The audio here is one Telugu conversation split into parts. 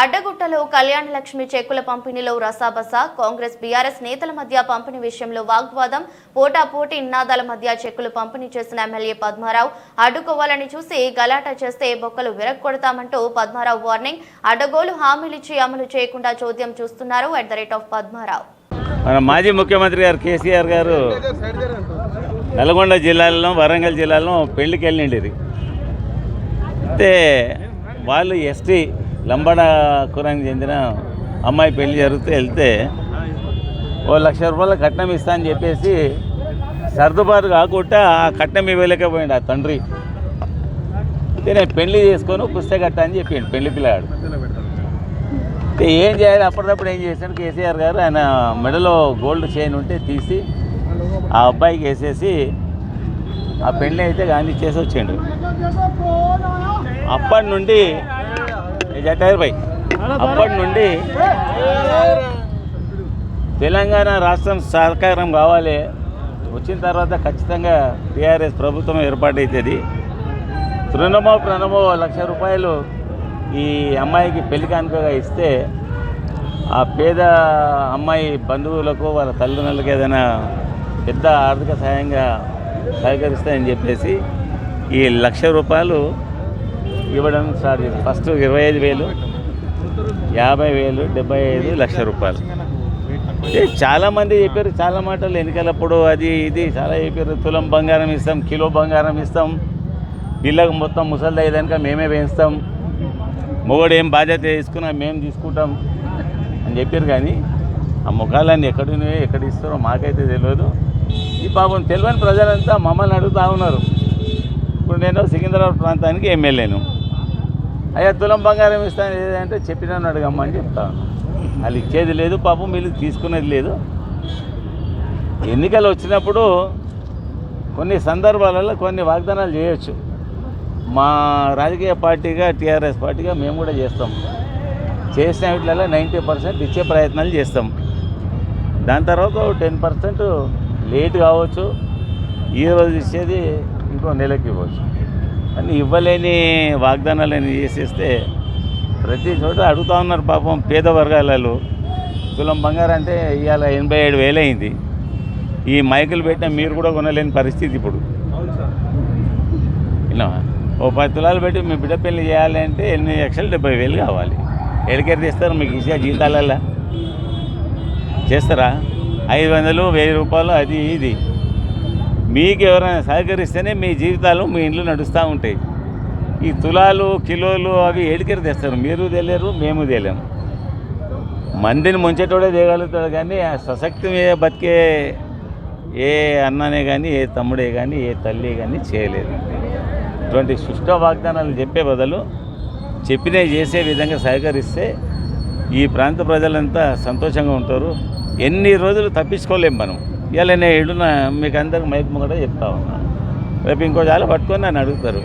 అడ్డగుట్టలో కళ్యాణ లక్ష్మి చెక్కుల పంపిణీలో రసాబస కాంగ్రెస్ బీఆర్ఎస్ నేతల మధ్య పంపిణీ విషయంలో వాగ్వాదం పోటాపోటీ నినాదాల మధ్య చెక్కులు పంపిణీ చేసిన ఎమ్మెల్యే పద్మారావు. అడ్డుకోవాలని చూసి గలాటా చేస్తే బొక్కలు విరగొడతామంటూ పద్మారావు వార్నింగ్. అడ్డగోలు హామీలిచ్చి అమలు చేయకుండా చోద్యం చూస్తున్నారు at the rate of Padmarao. మన మాజీ ముఖ్యమంత్రి గారు కేసీఆర్ గారు నల్గొండ జిల్లాలో వరంగల్ జిల్లాలో పెళ్ళికి వెళ్ళిండేది అయితే వాళ్ళు ఎస్టీ లంబాడ కురానికి చెందిన అమ్మాయి పెళ్ళి జరిగితే వెళ్తే ఓ లక్ష రూపాయల కట్నం ఇస్తా అని చెప్పేసి సర్దుబాటు కాకుండా ఆ కట్నం ఇవ్వలేకపోయాడు ఆ తండ్రి. అయితే నేను పెళ్ళి చేసుకొని పుస్తక కట్ట అని చెప్పిండు పెళ్ళి పిల్లాడు. అయితే ఏం చేయాలి? అప్పటికప్పుడు ఏం చేశాడు? కేసీఆర్ గారు ఆయన మెడలో గోల్డ్ చైన్ ఉంటే తీసి ఆ అబ్బాయికి వేసేసి ఆ పెళ్ళి అయితే గాంధీ చేసి వచ్చాడు. అప్పటి నుండి జటాయర్ భాయ్. అప్పటి నుండి తెలంగాణ రాష్ట్రం సహకారం కావాలి. వచ్చిన తర్వాత ఖచ్చితంగా టీఆర్ఎస్ ప్రభుత్వం ఏర్పాటైతుంది తృణమో ప్రణమో లక్ష రూపాయలు ఈ అమ్మాయికి పెళ్ళి కానుకగా ఇస్తే ఆ పేద అమ్మాయి బంధువులకు వాళ్ళ తల్లిదండ్రులకు ఏదైనా పెద్ద ఆర్థిక సహాయంగా సహకరిస్తాయని చెప్పేసి ఈ లక్ష రూపాయలు ఇవ్వడం స్టార్ట్ ఫస్ట్ ఇరవై ఐదు వేలు యాభై వేలు డెబ్బై ఐదు లక్ష రూపాయలు. చాలామంది చెప్పారు చాలా మాటలు ఎన్నికలప్పుడు అది ఇది చాలా చెప్పారు తులం బంగారం ఇస్తాం కిలో బంగారం ఇస్తాం పిల్లకు మొత్తం ముసలి అయ్యేదానిక మేమే వేయిస్తాం మొగడు ఏం బాధ్యత తీసుకున్నా మేము తీసుకుంటాం అని చెప్పారు కానీ ఆ ముఖాలన్నీ ఎక్కడున్నాయో ఎక్కడ ఇస్తారో మాకైతే తెలియదు. ఈ పాపం తెలియని ప్రజలంతా మమ్మల్ని అడుగుతూ ఉన్నారు. ఇప్పుడు నేను సికింద్రాబాద్ ప్రాంతానికి ఎమ్మెల్యేను. అయ్యా తులం బంగారం ఇస్తాను ఏదంటే చెప్పినాను అడగమ్మని చెప్తాను వాళ్ళు ఇచ్చేది లేదు పాపం వీళ్ళు తీసుకునేది లేదు. ఎన్నికలు వచ్చినప్పుడు కొన్ని సందర్భాలలో కొన్ని వాగ్దానాలు చేయొచ్చు. మా రాజకీయ పార్టీగా టీఆర్ఎస్ పార్టీగా మేము కూడా చేస్తాం. చేసిన వీటిలలో నైంటీ పర్సెంట్ ఇచ్చే ప్రయత్నాలు చేస్తాం. దాని తర్వాత టెన్ పర్సెంట్ లేట్ కావచ్చు ఈ రోజు ఇచ్చేది ఇంకో నెలకి ఇవ్వచ్చు. కానీ ఇవ్వలేని వాగ్దానాలను చేసేస్తే ప్రతి చోట అడుగుతా ఉన్నారు పాపం పేద వర్గాలలో. తులం బంగారం అంటే ఇవాళ ఎనభై ఏడు వేలు అయింది ఈ మైకులు పెట్టిన మీరు కూడా కొనలేని పరిస్థితి ఇప్పుడు. ఓ పది తులాలు పెట్టి మీ బిడ్డ పెళ్ళి చేయాలి అంటే ఎనిమిది లక్షలు డెబ్బై వేలు కావాలి. ఎడికెర్ తీస్తారు మీకు ఇచ్చే జీతాలల్లా? చేస్తారా? ఐదు వందలు వెయ్యి రూపాయలు అది ఇది. మీకు ఎవరైనా సహకరిస్తేనే మీ జీవితాలు మీ ఇంట్లో నడుస్తూ ఉంటాయి. ఈ తులాలు కిలోలు అవి ఏడికెర తెస్తారు? మీరు తెలియరు మేము తెలియము మందిని ముంచేటోడే చేయగలుగుతాడు కానీ ఆ సశక్తి మీద బతికే ఏ అన్ననే కానీ ఏ తమ్ముడే కానీ ఏ తల్లి కానీ చేయలేదు. ఇటువంటి సుష్ట వాగ్దానాలు చెప్పే బదులు చెప్పినవి చేసే విధంగా సహకరిస్తే ఈ ప్రాంత ప్రజలంతా సంతోషంగా ఉంటారు. ఎన్ని రోజులు తప్పించుకోలేం మనం. ఇవాళ నేను ఏడున్న మీకు అందరికి మైక్ కూడా చెప్తా ఉన్నా. రేపు ఇంకో చాలా పట్టుకొని నన్ను అడుగుతారు.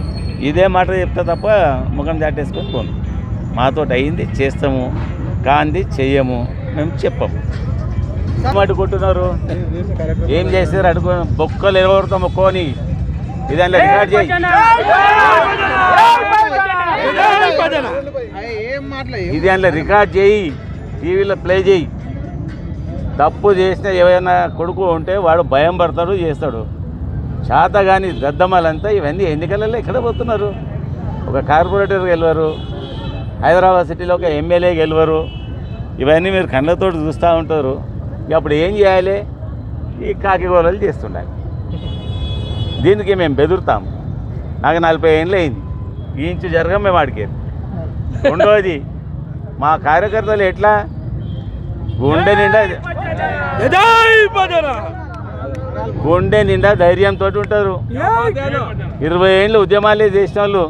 ఇదే మాట చెప్తా తప్ప ముఖం దాటేసుకొని పోను. మాతో అయింది చేస్తాము. కాంది చెయ్యము. మేము చెప్పము ఏం అడ్డుకుంటున్నారు? ఏం చేస్తారు అడుగు బొక్కలు ఎరగొడతాం ఒక్కోని. ఇదాంట్లో రికార్డ్ చేయి. ఇది అందులో రికార్డ్ చేయి. టీవీలో ప్లే చేయి. తప్పు చేసిన ఏమైనా కొడుకు ఉంటే వాడు భయం పడతాడు చేస్తాడు. చేత కానీ దద్దమ్మలంతా ఇవన్నీ ఎన్నికలలో ఎక్కడ పోతున్నారు. ఒక కార్పొరేటర్ గెలవరు హైదరాబాద్ సిటీలో ఒక ఎమ్మెల్యే గెలవరు ఇవన్నీ మీరు కళ్ళతో చూస్తూ ఉంటారు. అప్పుడు ఏం చేయాలి? ఈ కాకిగోళలు చేస్తుండాలి. దీనికి మేము బెదురుతాం నాకు నలభై ఏళ్ళు అయింది. ఈ ఇంచు జరగం మేము ఆడికేది. రెండోది మా కార్యకర్తలు ఎట్లా? గుండె నిండా గుండె నిండా ధైర్యంతో ఉంటారు. ఇరవై ఏళ్ళు ఉద్యమాలే చేసిన వాళ్ళు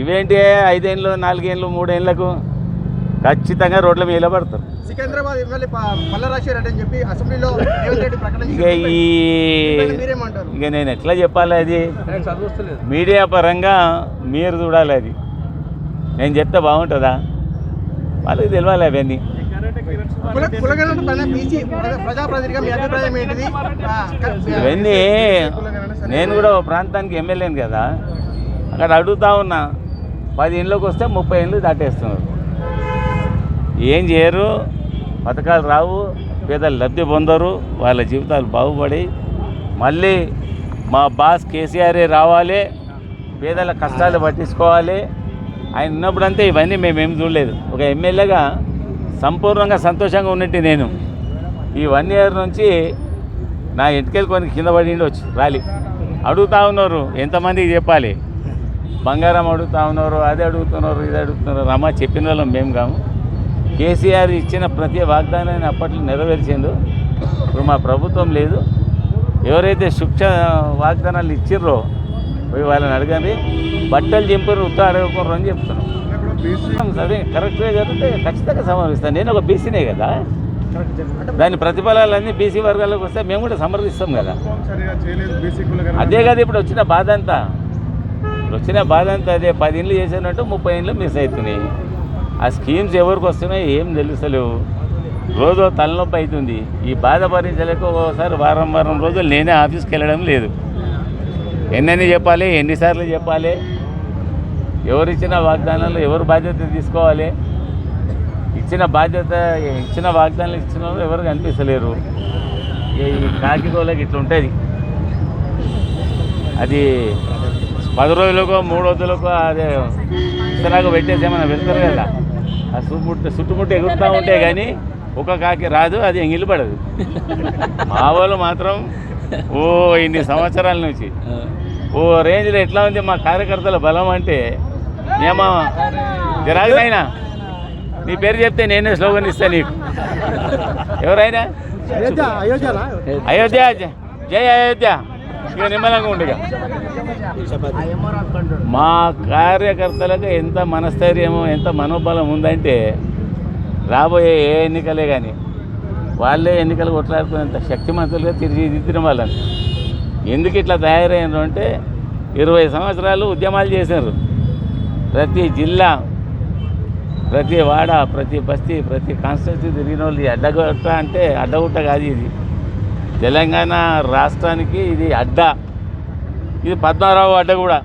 ఇవేంటి ఐదేళ్ళు నాలుగేళ్ళు మూడేళ్ళకు ఖచ్చితంగా రోడ్ల మీద పడతారు సికింద్రాబాద్ ఎమ్మెల్యే చెప్పి అసెంబ్లీలో ఈ ఇక నేను ఎట్లా చెప్పాలి అది? మీడియా పరంగా మీరు చూడాలి అది. నేను చెప్తే బాగుంటుందా? వాళ్ళకి తెలియాలి అవన్నీ. ఇవన్నీ. నేను కూడా ఓ ప్రాంతానికి ఎమ్మెల్యేను కదా అక్కడ అడుగుతా ఉన్నా పది ఇండ్లకు వస్తే ముప్పై ఇండ్లు దాటేస్తున్నారు. ఏం చేయరు పథకాలు రావు పేదలు లబ్ధి పొందరు వాళ్ళ జీవితాలు బాగుపడి మళ్ళీ మా బాస్ కేసీఆరే రావాలి పేదల కష్టాలు పట్టించుకోవాలి ఆయన ఉన్నప్పుడంతే ఇవన్నీ మేమేం చూడలేదు. ఒక ఎమ్మెల్యేగా సంపూర్ణంగా సంతోషంగా ఉన్నట్టు నేను. ఈ వన్ ఇయర్ నుంచి నా ఇంటికెళ్ళి కొన్ని కింద పడి ఉండొచ్చు రాలి అడుగుతా ఉన్నారు ఎంతమందికి చెప్పాలి? బంగారం అడుగుతా ఉన్నారు అది అడుగుతున్నారు ఇది అడుగుతున్నారు. అమ్మ చెప్పిన వాళ్ళం మేము కాము. కేసీఆర్ ఇచ్చిన ప్రతి వాగ్దానాన్ని అప్పట్లో నెరవేర్చిండు. ఇప్పుడు మా ప్రభుత్వం లేదు. ఎవరైతే శుక్ష వాగ్దానాలు ఇచ్చిర్రో పోయి వాళ్ళని అడగండి. బట్టలు చింపారు ఉత్త అడగకూడరు అని చెప్తున్నాం. అదే కరెక్ట్గా జరిగితే ఖచ్చితంగా సమర్పిస్తాను నేను ఒక బీసీనే కదా? దాని ప్రతిఫలాలన్నీ బీసీ వర్గాలకు వస్తే మేము కూడా సమర్థిస్తాం కదా. అదే కదా ఇప్పుడు వచ్చిన బాధ అంతా. ఇప్పుడు వచ్చిన బాధ అంతా అదే. పది ఇండ్లు చేసినట్టు ముప్పై ఇండ్లు మిస్ అవుతున్నాయి ఆ స్కీమ్స్ ఎవరికి వస్తున్నాయి ఏం తెలుస్తలేవు. రోజు తలనొప్పి అవుతుంది. ఈ బాధ భరించలేక ఒక్కోసారి వారం వారం రోజులు నేనే ఆఫీస్కి వెళ్ళడం లేదు. ఎన్నెన్ని చెప్పాలి ఎన్నిసార్లు చెప్పాలి ఎవరు ఇచ్చిన వాగ్దానాలు ఎవరు బాధ్యత తీసుకోవాలి? ఇచ్చిన బాధ్యత ఇచ్చిన వాగ్దానాలు ఇచ్చిన వాళ్ళు ఎవరు కనిపించలేరు ఈ కాకిగోళ్ళకి ఇట్లా ఉంటుంది. అది పది రోజులకో మూడు రోజులకో అదే ఇసరాకు పెట్టేసి ఏమైనా వెళ్తారు కదా. ఆ చుట్టుముట్టు చుట్టుముట్టు ఎగురుతూ ఉంటే కానీ ఒక కాకి రాదు అది ఎంగిలిపడదు మా వాళ్ళు మాత్రం ఓ ఇన్ని సంవత్సరాల నుంచి ఓ రేంజ్లో ఎట్లా ఉంది మా కార్యకర్తల బలం అంటే ఏమా జరాగునైనా నీ పేరు చెప్తే నేనే స్లోగన్ ఇస్తాను నీకు. ఎవరైనా? అయోధ్య అయోధ్యనా? అయోధ్య ఇక నిమ్మలంగా ఉండగా మా కార్యకర్తలకు ఎంత మనస్థైర్యము ఎంత మనోబలం ఉందంటే రాబోయే ఏ ఎన్నికలే కానీ వాళ్ళే ఎన్నికలు కొట్లాడుకునేంత శక్తిమంతులుగా తిరిగి దిద్దిన వాళ్ళని. ఎందుకు ఇట్లా తయారైనారు అంటే ఇరవై సంవత్సరాలు ఉద్యమాలు చేశారు ప్రతి జిల్లా ప్రతి వాడ ప్రతి బస్తీ ప్రతి కాన్స్టిట్యూన్సీ తిరిగిన వాళ్ళు అడ్డగుట్ట అంటే అడ్డగుట్ట కాదు ఇది. తెలంగాణ రాష్ట్రానికి ఇది అడ్డ. ఇది పద్మారావు అడ్డ కూడా.